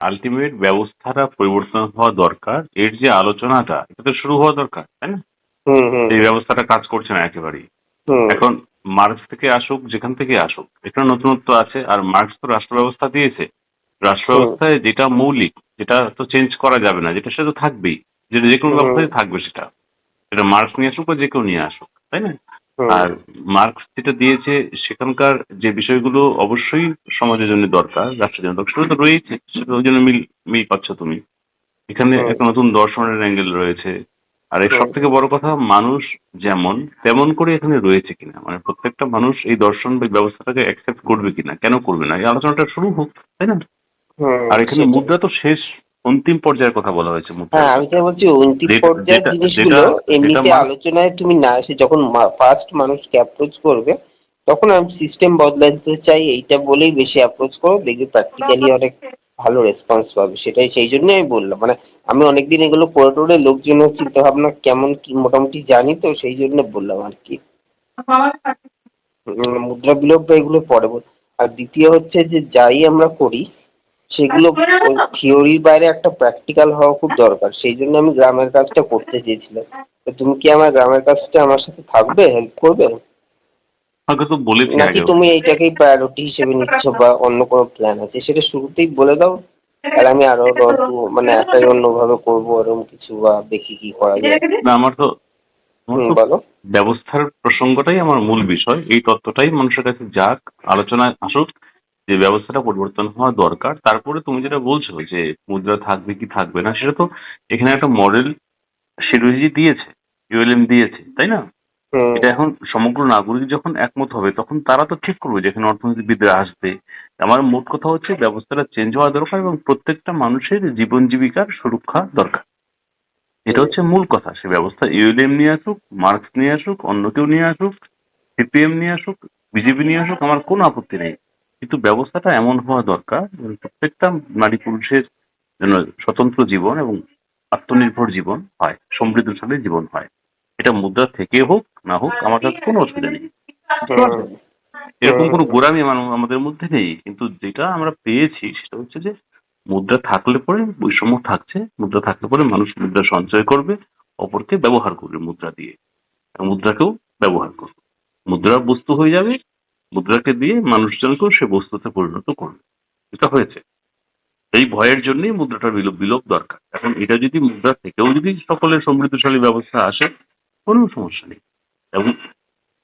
Ultimate ব্যবস্থাটা পরিবর্তন হওয়া দরকার এর যে আলোচনাটা এটা তো শুরু হওয়া দরকার তাই না? এই ব্যবস্থাটা কাজ করছে না একেবারেই। এখন মার্কস থেকে আসুক যেখান থেকে আসুক এখানে নতুনত্ব আছে আর মার্কস তো রাষ্ট্র ব্যবস্থা দিয়েছে। রাষ্ট্র ব্যবস্থায় যেটা মৌলিক যেটা তো চেঞ্জ করা যাবে না যেটা সেটা তো থাকবেই যেটা যে কোনো। ব্যবস্থায় থাকবে সেটা। সেটা মার্কস নিয়ে আসুক বা যে কেউ নিয়ে আসুক তাই না। আর মার্কস যেটা দিয়েছে সেখানকার যে বিষয়গুলো অবশ্যই সমাজের জন্য দরকার রাষ্ট্রের জন্য দরকার। তো রয়েছে সেটা ওই জন্য মিল মিল পাচ্ছ তুমি। এখানে একটা নতুন দর্শনের অ্যাঙ্গেল রয়েছে। আর হুম। সব থেকে বড় কথা মানুষ যেমন তেমন করে এখানে রয়েছে কিনা। মানে প্রত্যেকটা মানুষ এই দর্শন বা ব্যবস্থাটাকে অ্যাকসেপ্ট করবে কিনা কেন করবে না? এই আলোচনাটা শুরু হোক তাই না? আর এখানে মুদ্রা তো শেষ। অন্তিম পর্যায়ের কথা বলা হয়েছে হ্যাঁ আমি তাই বলছি অন্তিম পর্যায়ের জিনিসগুলো এমনিতে আলোচনায় তুমি না এসে যখন ফার্স্ট মানুষকে অ্যাপ্রোচ করবে তখন আমি সিস্টেম বদলাতে চাই এইটা বলেই বেশি অ্যাপ্রোচ করো দেখবে প্র্যাকটিক্যালি অনেক ভালো রেসপন্স পাবে। সেটাই সেই জন্যই আমি বললাম। মানে আমি অনেকদিন এগুলো পড়ে টোড়ে লোকজনের চিন্তা ভাবনা কেমন কি মোটামুটি জানি তো সেই জন্য বললাম আর কি। মুদ্রা বিলোপ এগুলো পরে আর দ্বিতীয় হচ্ছে যে যাই আমরা করি সেগুলো থিওরির বাইরে একটা প্র্যাকটিক্যাল হওয়া খুব দরকার। সেই জন্য আমি গ্রামের কাজটা করতে চেয়েছিলাম। তো তুমি কি আমার গ্রামের কাজটা আমার সাথে থাকবে? হেল্প করবে? আমাকে তো বলেছি নাকি তুমি এইটাকেই প্রায়োরিটি হিসেবে নিচ্ছ বা অন্য কোনো প্ল্যান আছে? সেটা শুরুতেই বলে দাও। আর আমি আরও একটু মানে একাই অন্যভাবে করব এরকম কিছু বা দেখি কি করা যায়। না আমার তো বলো। ব্যবস্থার প্রসঙ্গটাই আমার মূল বিষয়। এই তত্ত্বটাই মানুষের কাছে যাক আলোচনায় আসুক। যে ব্যবস্থাটা পরিবর্তন হওয়া দরকার তারপরে তুমি যেটা বলছো যে মুদ্রা থাকবে কি থাকবে না সেটা তো এখানে একটা মডেল শিডিউলজি দিয়েছে ইউএলএম দিয়েছে তাই না? এটা এখন সমগ্র নাগরিক যখন একমত হবে তখন তারা তো ঠিক করবে যেখানে অর্থনীতিবিদরা আসবে। আমার মোট কথা হচ্ছে ব্যবস্থাটা চেঞ্জ হওয়া দরকার এবং প্রত্যেকটা মানুষের জীবন জীবিকার সুরক্ষা দরকার। এটা হচ্ছে মূল কথা সে ব্যবস্থা ইউএলএম নিয়ে আসুক মার্কস নিয়ে আসুক অন্য কেউ নিয়ে আসুক সিপিএম নিয়ে আসুক বিজেপি নিয়ে আসুক আমার কোনো আপত্তি নেই। কিন্তু ব্যবস্থাটা এমন হওয়া দরকার প্রত্যেকটা নারী পুরুষের যেন স্বতন্ত্র জীবন এবং আত্মনির্ভর জীবন হয়, সমৃদ্ধশালী জীবন হয়। এটা মুদ্রা থেকে হোক, না হোক, আমার কাছে কোনো অসুবিধা নেই। এরকম। কোনো গোড়ামি আমাদের মধ্যে নেই, কিন্তু যেটা আমরা পেয়েছি সেটা হচ্ছে যে মুদ্রা থাকলে পরে বৈষম্য থাকছে, মুদ্রা থাকলে পরে মানুষ মুদ্রা সঞ্চয় করবে, অপরকে ব্যবহার করবে মুদ্রা দিয়ে। মুদ্রাকেও ব্যবহার করবে। মুদ্রা বস্তু হয়ে যাবে মুদ্রাকে দিয়ে মানুষজনকেও সে বস্তুতে পরিণত করবে। এটা হয়েছে। এই ভয়ের জন্যই মুদ্রাটার বিলোপ বিলোপ দরকার। এখন এটা যদি মুদ্রা থেকেও যদি সকলের সমৃদ্ধশালী ব্যবস্থা আসে, কোনো সমস্যা নেই। এবং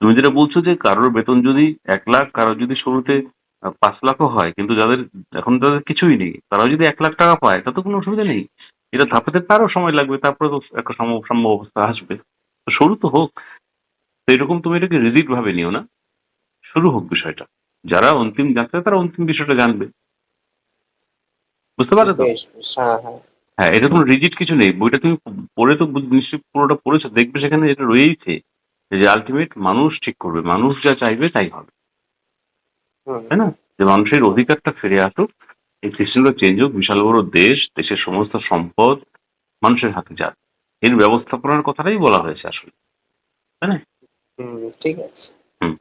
তুমি যেটা বলছো যে কারোর বেতন যদি এক লাখ কারোর যদি শুরুতে পাঁচ লাখও হয়, কিন্তু যাদের, এখন তাদের কিছুই নেই তারা যদি এক লাখ টাকা পায়, তাতে কোনো অসুবিধা নেই। এটা ধাপে তারও সময় লাগবে, তারপরে তো একটা সম- সাম্য অবস্থা আসবে। তো শুরু তো হোক। এরকম তুমি এটাকে রিজিট ভাবে নিও না। শুরু হোক বিষয়টা। যারা অন্তিম জানতে তারা অন্তিম বিষয়টা জানবে। বুঝতে পারলে তো? হ্যাঁ হ্যাঁ। হ্যাঁ এটা কোনো রিজিট কিছু নেই। বইটা তুমি পড়ে তো নিশ্চয়ই পুরোটা পড়েছো। দেখবে সেখানে এটা রয়েইছে যে আলটিমেট মানুষ ঠিক করবে। মানুষ যা চাইবে তাই হবে। তাই না? যে মানুষের অধিকারটা ফিরে আসুক এই সিস্টেমটা চেঞ্জ হোক বিশাল বড় দেশ দেশের সমস্ত সম্পদ মানুষের হাতে যাক। এর ব্যবস্থাপনার কথাটাই বলা হয়েছে আসলে। তাই না? ঠিক আছে। হুম।